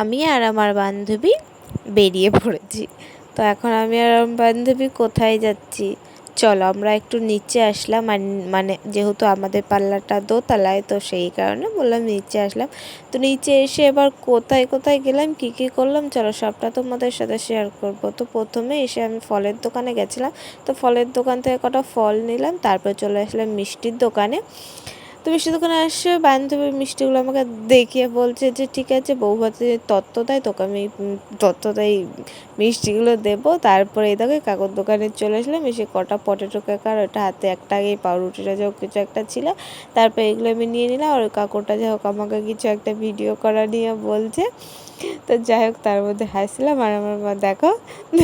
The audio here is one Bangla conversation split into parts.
আমি আর আমার বান্ধবী বেরিয়ে পড়েছি। তো এখন আমি আর আমার বান্ধবী কোথায় যাচ্ছি? চলো, আমরা একটু নিচে আসলাম মানে যেহেতু আমাদের পার্লারটা দোতলায়, তো সেই কারণে বললাম নিচে আসলাম। তো নিচে এসে এবার কোথায় কোথায় গেলাম, কি কি করলাম? চলো, সবটা তোমাদের সাথে শেয়ার করব। তো প্রথমে এসে আমি ফলের দোকানে গেছিলাম। তো ফলের দোকান থেকে কটা ফল নিলাম, তারপর চলে আসলাম মিষ্টির দোকানে। তো মিষ্টি দোকানে আসে, বান্ধবী মিষ্টিগুলো আমাকে দেখিয়ে বলছে যে, ঠিক আছে বউ বৌভাতে তত্ত্ব দেয় তোকে আমি তত্ত্ব দেয় মিষ্টিগুলো দেবো। তারপরে এই দেখে কাকুর দোকানে চলে আসলাম, এসে কটা পটেটো কাকার ওটা হাতে একটা আগে পাউরুটিটা যা কিছু একটা ছিল। তারপর এগুলো আমি নিয়ে নিলাম, আর কাকুরটা যা হোক আমাকে কিছু একটা ভিডিও করা নিয়ে বলছে। তো যাই হোক, তার মধ্যে হাসছিলাম আর আমার মা, দেখো,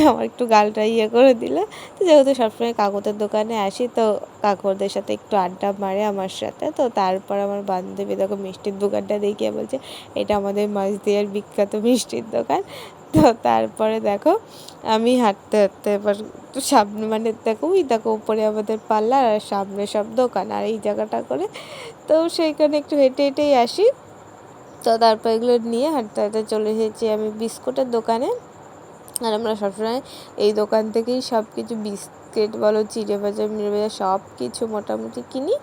আমার একটু গালটা ইয়ে করে দিল। তো যেহেতু সবসময় কাকুদের দোকানে আসি, তো কাকুরদের সাথে একটু আড্ডা মারে আমার সাথে। তো তারপর আমার বান্ধবী, দেখো, মিষ্টির দোকানটা দেখিয়ে বলছে, এটা আমাদের মাছদিয়ার বিখ্যাত মিষ্টির দোকান। তো তারপরে দেখো, আমি হাঁটতে হাঁটতে এবার সামনে মানে দেখো, ওই দেখো, উপরে আমাদের পার্লার আর সামনে সব দোকান আর এই জায়গাটা করে। তো সেইখানে একটু হেঁটে হেঁটেই আসি। তো তারপর এগুলো নিয়ে হাঁটতে হাঁটতে চলে এসেছি আমি বিস্কুটের দোকানে। আর আমরা সবসময় এই দোকান থেকেই সব কিছু বিস্কিট বলো, চিড়ে ভাজা, মিড়ে ভাজা সব কিছু মোটামুটি কিনি।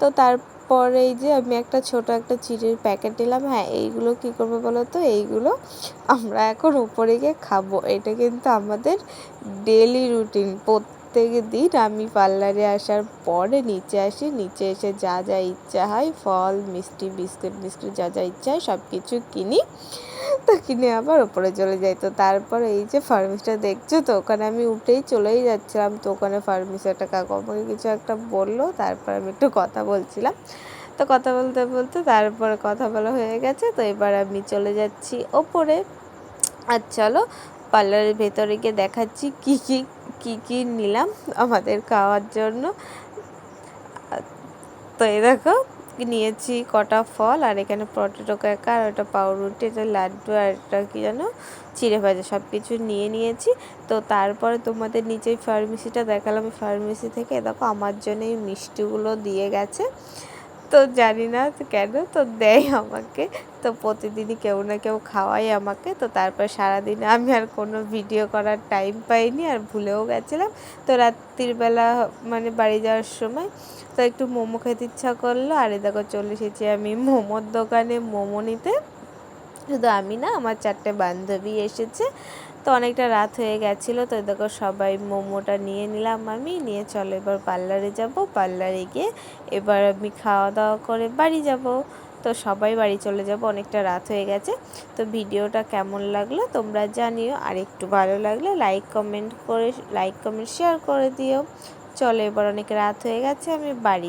তো তারপরে এই যে আমি একটা ছোট একটা চিড়ের প্যাকেট নিলাম। হ্যাঁ এইগুলো কী করব বলো তো? এইগুলো আমরা এখন উপরে গিয়ে খাব। এটা কিন্তু আমাদের ডেলি রুটিন প্রত্যেক দিন আমি পার্লারে আসার পরে নিচে আসি, নিচে এসে যা যা ইচ্ছা হয়, ফল, মিষ্টি, বিস্কুট বিস্কুট যা যা ইচ্ছা হয় সব কিছু কিনি, তো কিনে আবার ওপরে চলে যাই। তো তারপর এই যে ফার্মেসিটা দেখছ, তো ওখানে আমি উঠেই চলেই যাচ্ছিলাম। তো ওখানে ফার্মেসি একটা কাকু কিছু একটা বলল, তারপর আমি একটু কথা বলছিলাম। তো কথা বলতে বলতে তারপরে কথা বলা হয়ে গেছে, তো এবার আমি চলে যাচ্ছি ওপরে। আর চলো পার্লারের ভেতরে গিয়ে দেখাচ্ছি কী কী কী কী নিলাম আমাদের খাওয়ার জন্য? তো এই দেখো, নিয়েছি কটা ফল আর এখানে পটেটো কেক আর ওটা পাউরুটি, এটা লাড্ডু আর এটা কী যেন, চিড়ে ভাজা সব কিছু নিয়ে নিয়েছি। তো তারপরে তোমাদের নিচে ফার্মেসিটা দেখালাম। ফার্মেসি থেকে দেখো আমার জন্য এই মিষ্টিগুলো দিয়ে গেছে। তো জানি না কেন, তো দেয় আমাকে। তো প্রতিদিনই কেউ না কেউ খাওয়াই আমাকে। তো তারপর সারাদিন আমি আর কোনো ভিডিও করার টাইম পাইনি আর ভুলেও গেছিলাম। তো রাত্রির বেলা মানে বাড়ি যাওয়ার সময়, তো একটু মোমো খেতে ইচ্ছা করল। আর এ দেখো চলে এসেছি আমি মোমোর দোকানে মোমো নিতে। শুধু আমি না, আমার চারটে বান্ধবী এসেছে। তো অনেকটা রাত হয়ে গেছিল, তো দেখো সবাই মোমোটা নিয়ে নিলাম আমি, নিয়ে চলো এবার পার্লারে যাব। পার্লারে গিয়ে এবার আমি খাওয়া দাওয়া করে বাড়ি যাব। তো সবাই বাড়ি চলে যাব, অনেকটা রাত হয়ে গেছে। তো ভিডিওটা কেমন লাগল তোমরা জানিও, আর একটু ভালো লাগলে লাইক, কমেন্ট করে, লাইক, কমেন্ট, শেয়ার করে দিও। চলো এবার অনেক রাত হয়ে গেছে, আমি বাড়ি